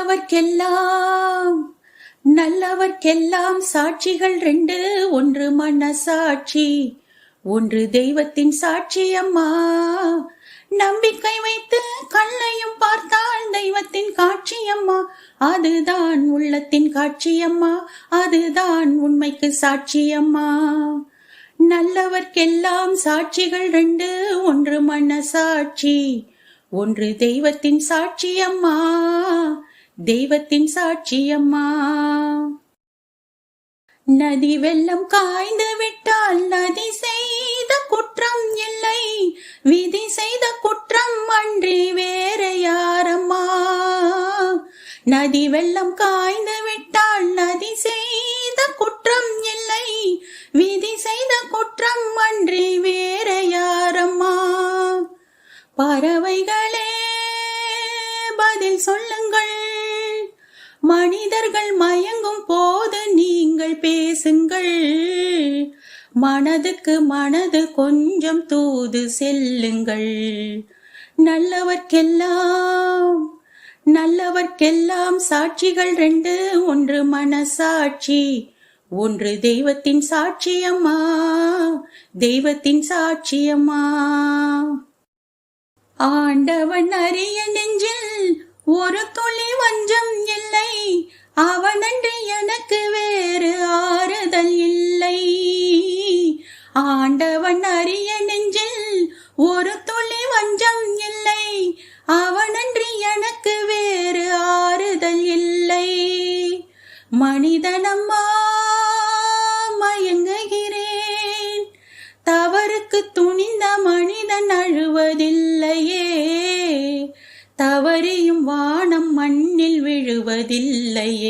நல்லவர்க்கெல்லாம் நல்லவர்க்கெல்லாம் சாட்சிகள் ரெண்டு. ஒன்று மனசாட்சி ஒன்று தெய்வத்தின் சாட்சி அம்மா. நம்பிக்கை வைத்து கண்ணையும் பார்த்தால் தெய்வத்தின் காட்சி அம்மா. அதுதான் உள்ளத்தின் காட்சி அம்மா. அதுதான் உண்மைக்கு சாட்சி அம்மா. நல்லவர்க்கெல்லாம் சாட்சிகள் ரெண்டு. ஒன்று மனசாட்சி ஒன்று தெய்வத்தின் சாட்சி அம்மா. தெய்வத்தின் சாட்சியம்மா. நதி வெள்ளம் காய்ந்து விட்டால் நதி செய்த குற்றம் இல்லை. விதி செய்த குற்றம் அன்றி வேற யாரம்மா. நதி வெள்ளம் காய்ந்து விட்டால் நதி செய்த குற்றம் இல்லை. விதி செய்த குற்றம் அன்றி வேற யாரம்மா. பறவைகளே பதில் சொல்லுங்கள். மனிதர்கள் மயங்கும் போது நீங்கள் பேசுங்கள். மனதுக்கு மனது கொஞ்சம் தூது செல்லுங்கள். நல்லவர்க்கெல்லாம் நல்லவர்க்கெல்லாம் சாட்சிகள் ரெண்டு. ஒன்று மனசாட்சி ஒன்று தெய்வத்தின் சாட்சியம்மா தெய்வத்தின் சாட்சியம்மா ஆண்டவன் அறிய நெஞ்சில் ஒரு துளி வஞ்சம் இல்லை அவனன்றி எனக்கு வேறு ஆறுதல் இல்லை. ஆண்டவன் அறிய நெஞ்சில் ஒரு துளி வஞ்சம் இல்லை. அவனன்றி எனக்கு வேறு ஆறுதல் இல்லை. மனிதனம்மா மயங்குகிறேன். தவறுக்கு துணிந்த மனிதன் அழுவதில்லையே. தவறியும் வானம் மண்ணில் விழுவதில்லையே.